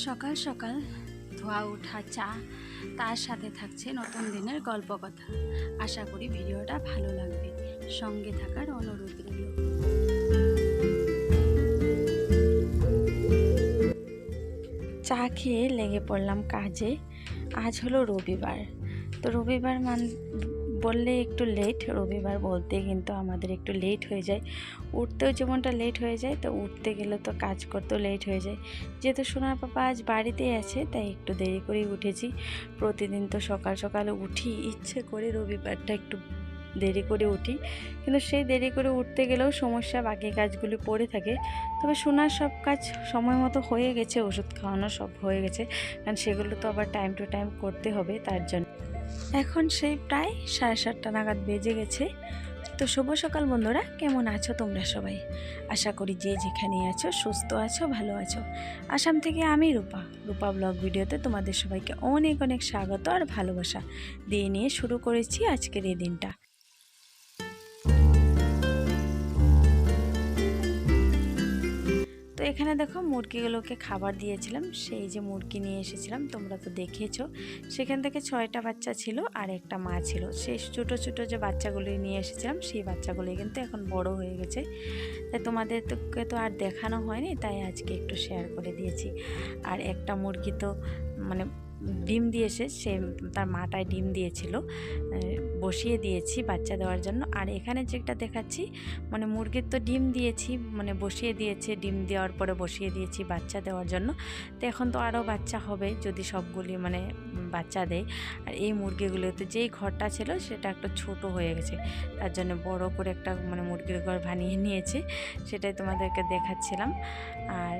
সকাল সকাল ধোয়া ওঠা চা, তার সাথে থাকছে নতুন দিনের গল্প কথা আশা করি ভিডিওটা ভালো লাগবে। সঙ্গে থাকার অনুরোধ রইল। চা খেয়ে লেগে পড়লাম কাজে। আজ হলো রবিবার। তো রবিবার মান বললে একটু লেট রবিবার বলতে কিন্তু আমাদের একটু লেট হয়ে যায়। উঠতেও যেমনটা লেট হয়ে যায়, তো উঠতে গেলে তো কাজ করতেও লেট হয়ে যায়। যেহেতু সোনার পাপা আজ বাড়িতেই আছে, তাই একটু দেরি করেই উঠেছি। প্রতিদিন তো সকাল সকালে উঠি, ইচ্ছে করে রবিবারটা একটু দেরি করে উঠি। কিন্তু সেই দেরি করে উঠতে গেলেও সমস্যা বাকি কাজগুলি পড়ে থাকে। তবে সোনার সব কাজ সময় মতো হয়ে গেছে, ওষুধ খাওয়ানো সব হয়ে গেছে। কারণ সেগুলো তো আবার টাইম টু টাইম করতে হবে তার জন্য। এখন সেই প্রায় সাড়ে সাতটা নাগাদ বেজে গেছে। তো শুভ সকাল বন্ধুরা, কেমন আছো তোমরা সবাই? আশা করি যে যেখানে আছো সুস্থ আছো, ভালো আছো। আসাম থেকে আমি রূপা রূপা ব্লগ ভিডিওতে তোমাদের সবাইকে অনেক অনেক স্বাগত আর ভালোবাসা। দিয়ে নিয়ে শুরু করেছি আজকের এই দিনটা। তো এখানে দেখো মুরগিগুলোকে খাবার দিয়েছিলাম, সেই যে মুরগি নিয়ে এসেছিলাম, তোমরা তো দেখেছ। সেখান থেকে ছয়টা বাচ্চা ছিল আর একটা মা ছিল। সেই ছোটো ছোটো যে বাচ্চাগুলি নিয়ে এসেছিলাম, সেই বাচ্চাগুলি কিন্তু এখন বড় হয়ে গেছে। তাই তোমাদের তোকে তো আর দেখানো হয়নি, তাই আজকে একটু শেয়ার করে দিয়েছি। আর একটা মুরগি তো মানে ডিম দিয়েছে, সে তার মাটায় ডিম দিয়েছিল। বসিয়ে দিয়েছি বাচ্চা দেওয়ার জন্য। আর এখানে যেটা দেখাচ্ছি মানে মুরগির তো ডিম দিয়েছি মানে বসিয়ে দিয়েছে, ডিম দেওয়ার পরে বসিয়ে দিয়েছি বাচ্চা দেওয়ার জন্য। তো এখন তো আরও বাচ্চা হবে যদি সবগুলি মানে বাচ্চা দেয়। আর এই মুরগিগুলোতে যেই ঘরটা ছিল সেটা একটা ছোট হয়ে গেছে। তার জন্য বড় করে একটা মানে মুরগির ঘর বানিয়ে নিয়েছে, সেটাই তোমাদেরকে দেখাচ্ছিলাম। আর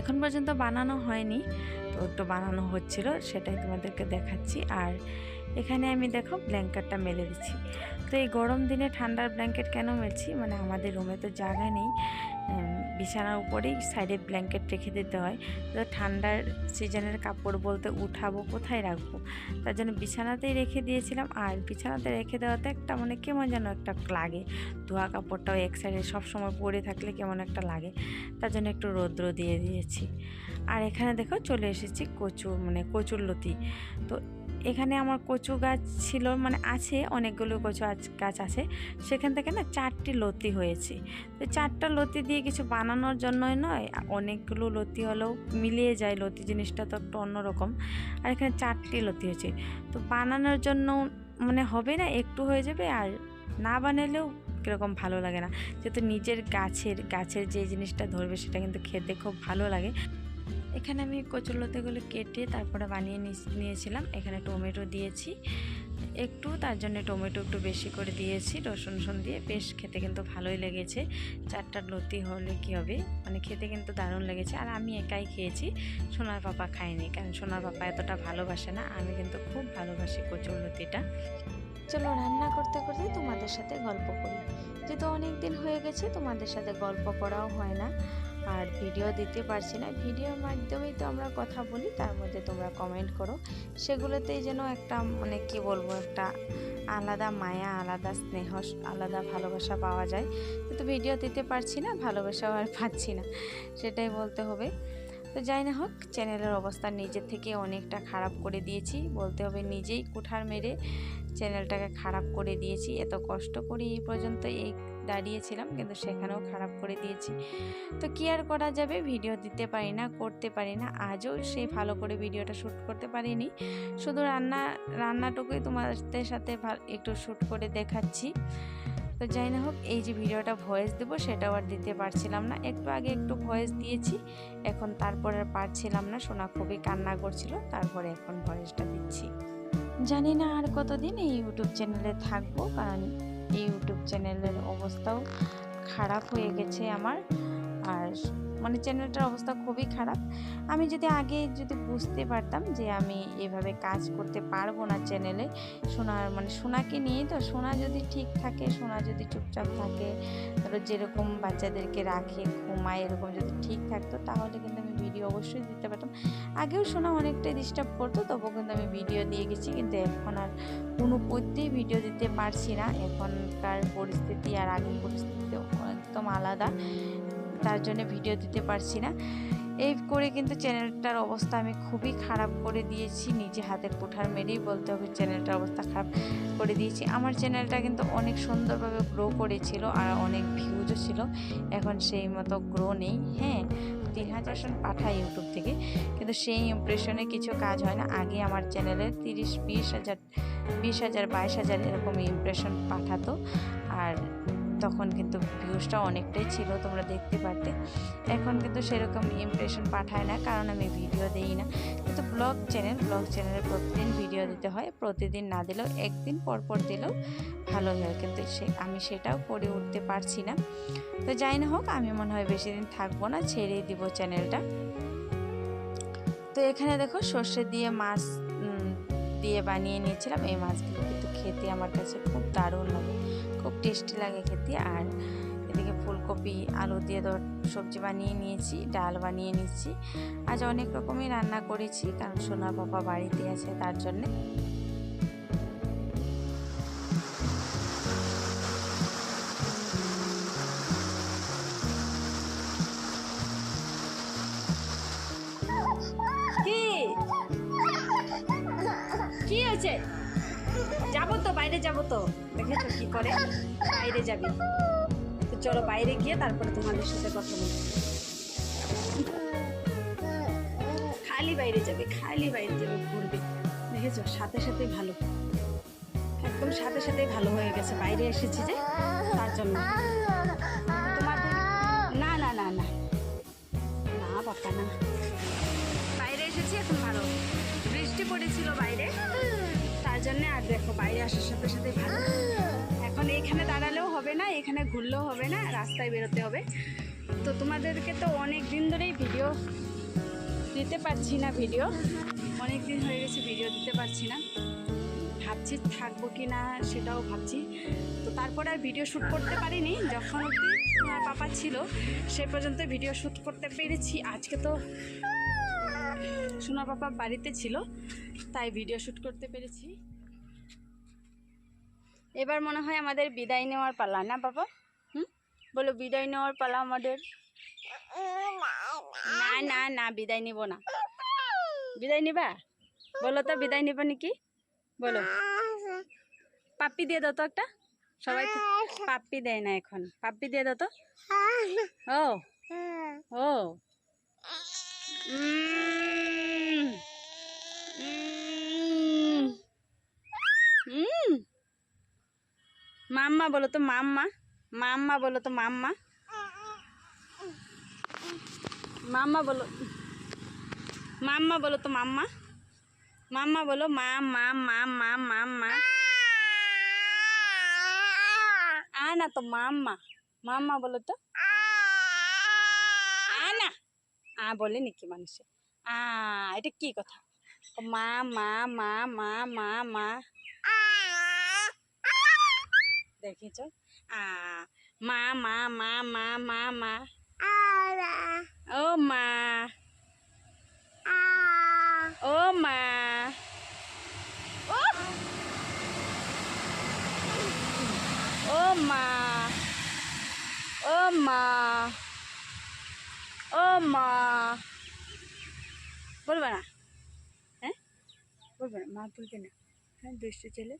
এখন পর্যন্ত বানানো হয়নি। একটু বানানো হচ্ছিল, সেটাই তোমাদেরকে দেখাচ্ছি। আর এখানে আমি দেখো ব্ল্যাঙ্কেটটা মেলে দিচ্ছি। তো এই গরম দিনে ঠান্ডার ব্ল্যাঙ্কেট কেন মেলছি? মানে আমাদের রুমে তো জায়গা নেই বিছানার উপরেই সাইডে ব্ল্যাঙ্কেট রেখে দিতে হয়। তো ঠান্ডার সিজনের কাপড় বলতে উঠাবো, কোথায় রাখব? তার জন্য বিছানাতেই রেখে দিয়েছিলাম। আর বিছানাতে রেখে দেওয়াতে একটা মানে কেমন যেন একটা লাগে। ধোয়া কাপড়টাও এক সাইডে সবসময় পরে থাকলে কেমন একটা লাগে। তার জন্য একটু রৌদ্র দিয়ে দিয়েছি। আর এখানে দেখো চলে এসেছি কচু মানে কচুর লতি। তো এখানে আমার কচু গাছ ছিল মানে আছে, অনেকগুলো কচু গাছ আছে। সেখান থেকে না চারটি লতি হয়েছে। তো চারটা লতি দিয়ে কিছু বানানোর জন্যই নয়, অনেকগুলো লতি হলেও মিলিয়ে যায়, লতি জিনিসটা তো একটু অন্যরকম। আর এখানে চারটি লতি হয়েছে। তো বানানোর জন্য মানে হবে না, একটু হয়ে যাবে, আর না বানালেও কীরকম ভালো লাগে না। যেহেতু নিজের গাছের গাছের যে জিনিসটা ধরবে সেটা কিন্তু খেতে খুব ভালো লাগে। এখানে আমি কচুরলতাগুলো কেটে তারপরে বানিয়ে নিয়েছিলাম। এখানে টমেটো দিয়েছি। একটু তার জন্য টমেটো একটু বেশি করে দিয়েছি, রসুন রসুন দিয়ে। বেশ খেতে কিন্তু ভালোই লেগেছে। চারটা লতি হলে কি হবে? মানে খেতে কিন্তু দারুণ লেগেছে। আর আমি একাই খেয়েছি, সোনার পাপা খাইনি কারণ সোনার পাপা এতটা ভালোবাসে না, আমি কিন্তু খুব ভালোবাসি কচুর লতিটা। চলো রান্না করতে করতে তোমাদের সাথে গল্প করি। যেহেতু অনেক দিন হয়ে গেছে, তোমাদের সাথে গল্প করাও হয় না। আর ভিডিও দিতে পারছি না। ভিডিওর মাধ্যমেই তো আমরা কথা বলি, তার মধ্যে তোমরা কমেন্ট করো। সেগুলোতেই যেন একটা মানে কি বলব, একটা আলাদা মায়া, আলাদা স্নেহ, আলাদা ভালোবাসা পাওয়া যায়। কিন্তু ভিডিও দিতে পারছি না, ভালোবাসাও আর পাচ্ছি না, সেটাই বলতে হবে। তো যাই না হোক চ্যানেলের অবস্থা নিজের থেকে অনেকটা খারাপ করে দিয়েছি। বলতে হবে নিজেই কুঠার মেরে চ্যানেলটাকে খারাপ করে দিয়েছি। এত কষ্ট করে এই পর্যন্ত এই দাঁড়িয়েছিলাম, কিন্তু সেখানেও খারাপ করে দিয়েছি। তো কি আর করা যাবে? ভিডিও দিতে পারি না, করতে পারি না। আজও সেই ভালো করে ভিডিওটা শ্যুট করতে পারিনি। শুধু রান্না, রান্নাটুকুই তোমাদের সাথে একটু শ্যুট করে দেখাচ্ছি। তো যাই না হোক, এই যে ভিডিওটা ভয়েস দেবো, সেটাও আর দিতে পারছিলাম না। একটু আগে একটু ভয়েস দিয়েছি, এখন তারপরে আর পারছিলাম না। সোনা খুবই কান্না করছিল, তারপরে এখন ভয়েসটা দিচ্ছি। জানি না আর কতদিন এই ইউটিউব চ্যানেলে থাকব, কারণ ইউটিউব চ্যানেলের অবস্থাও খারাপ হয়ে গেছে আমার। মানে চ্যানেলটার অবস্থা খুবই খারাপ। আমি যদি আগে যদি বুঝতে পারতাম যে আমি এভাবে কাজ করতে পারব না চ্যানেলে সোনার মানে সোনাকে নিয়ে তো, সোনা যদি ঠিক থাকে, সোনা যদি চুপচাপ থাকে, ধরো যেরকম বাচ্চাদেরকে রাখে, ঘুমায়, এরকম যদি ঠিক থাকতো, তাহলে কিন্তু আমি ভিডিও অবশ্যই দিতে পারতাম। আগেও সোনা অনেকটাই ডিস্টার্ব করতো, তবুও কিন্তু আমি ভিডিও দিয়ে গেছি, কিন্তু এখন আর কোনো পদ্যেই ভিডিও দিতে পারছি না। এখনকার পরিস্থিতি আর আগের পরিস্থিতি একদম আলাদা। তার জন্য ভিডিও দিতে পারছি না। এই করে কিন্তু চ্যানেলটার অবস্থা আমি খুবই খারাপ করে দিয়েছি। নিজে হাতের কোঠার মেরেই বলতে হবে চ্যানেলটার অবস্থা খারাপ করে দিয়েছি। আমার চ্যানেলটা কিন্তু অনেক সুন্দরভাবে গ্রো করেছিল আর অনেক ভিউজও ছিল। এখন সেই মতো গ্রো নেই। হ্যাঁ তিন হাজার পাঠায় ইউটিউব থেকে। কিন্তু সেই ইমপ্রেশনে কিছু কাজ হয় না। আগে আমার চ্যানেলে তিরিশ, বিশ হাজার বিশ হাজার, বাইশ হাজার এরকম ইমপ্রেশন পাঠাতো। আর তখন কিন্তু ভিউজটা অনেকটাই ছিল তোমরা দেখতে পারতে। এখন কিন্তু সেরকম ইমপ্রেশন পাঠায় না, কারণ আমি ভিডিও দিই না। কিন্তু ব্লগ চ্যানেল ব্লগ চ্যানেলে প্রতিদিন ভিডিও দিতে হয়, প্রতিদিন না দিলেও একদিন পর পর দিলেও ভালো হয়। কিন্তু সে, আমি সেটাও করে উঠতে পারছি না। তো যাই না হোক, আমি মনে হয় বেশি দিন থাকব না, ছেড়েই দিব চ্যানেলটা তো এখানে দেখো সর্ষে দিয়ে মাছ দিয়ে বানিয়ে নিয়েছিলাম। এই মাছগুলো কিন্তু খেতে আমার কাছে খুব দারুণ লাগে। খুব টেস্টি লাগে খেতে। আর এদিকে ফুলকপি, আলু দিয়ে সবজি বানিয়ে নিয়েছি, ডাল বানিয়ে নিয়েছি আজ অনেক রকমই রান্না করেছি, কারণ সোনা পাপা বাড়িতে আছে তার জন্যে। কি? হয়েছে? যাব বাইরে যাব তো। দেখেছ কি করে? বাইরে যাবি। তো চলো বাইরে গিয়ে তারপরে তোমাদের সাথে কথা বলব। খালি বাইরে যাবে, খালি বাইরে যাবে, ঘুরবে। দেখেছ? সাথে সাথে ভালো। একদম সাথে সাথে ভালো হয়ে গেছে। বাইরে এসেছি যে, তার জন্য। তোমাদের না না না না। না বাপ্পা না। বাইরে এসেছি এখন ভালো। বৃষ্টি পড়েছিল বাইরে। জন্য, আর দেখো বাইরে আসার সাথে সাথে ভালো। এখন এখানে দাঁড়ালেও হবে না, এখানে ঘুরলেও হবে না, রাস্তায় বেরোতে হবে। তো তোমাদেরকে তো অনেক দিন ধরেই ভিডিও দিতে পারছি না, ভিডিও। অনেক দিন হয়ে গেছে ভিডিও দিতে পারছি না। ভাবছি থাকব কি না সেটাও ভাবছি। তো তারপরে আর ভিডিও শ্যুট করতে পারিনি, যখন অব্দি আমার পাপা ছিল, সে পর্যন্ত ভিডিও শ্যুট করতে পেরেছি। আজকে তো সোনা পাপা বাড়িতে ছিল, তাই ভিডিও শ্যুট করতে পেরেছি। এবার মনে হয় আমাদের বিদায় নেওয়ার পালা, না বাবা? হুম? বলো, বিদায় নেওয়ার পালা আমাদের? না না না, বিদায় নিব না। বিদায় নিবা? বলো তো, বিদায় নিবা নাকি? বলো। পাপ্পি দিয়ে দাও তো একটা। সবাই পাপ্পি দেয় না এখন। পাপ্পি দিয়ে দাও তো। ও। ও। মাম্মা বলো তো মাম্মা মাম্মা বলো তো মাম্মা। মাম্মা বলো মাম্মা বলো তো মাম্মা। মাম্মা বলো মা মা মা মা মা মা। আনা তো মাম্মা। মাম্মা বলো তো, আনা। আ বলে নাকি মানুষে। আ, এটা কি কথা? মা মা মা মা মা মা। দেখেছ? আ মা মা মা মা মা মা। ও মা। ও মা। ও ও মা। ও মা। ও মা। বলবে না। হ্যাঁ? বলবে না। মা বলবে না। হ্যাঁ দুষ্ট ছেলে।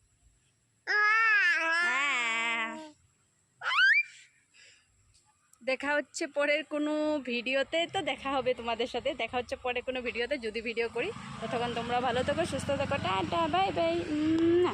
দেখা হচ্ছে পরের কোনো ভিডিওতে, তো দেখা হবে তোমাদের সাথে। দেখা হচ্ছে পরে কোনো ভিডিওতে, যদি ভিডিও করি ততক্ষণ তোমরা ভালো থাকো, সুস্থ থাকো, টাটা বাই বাই না।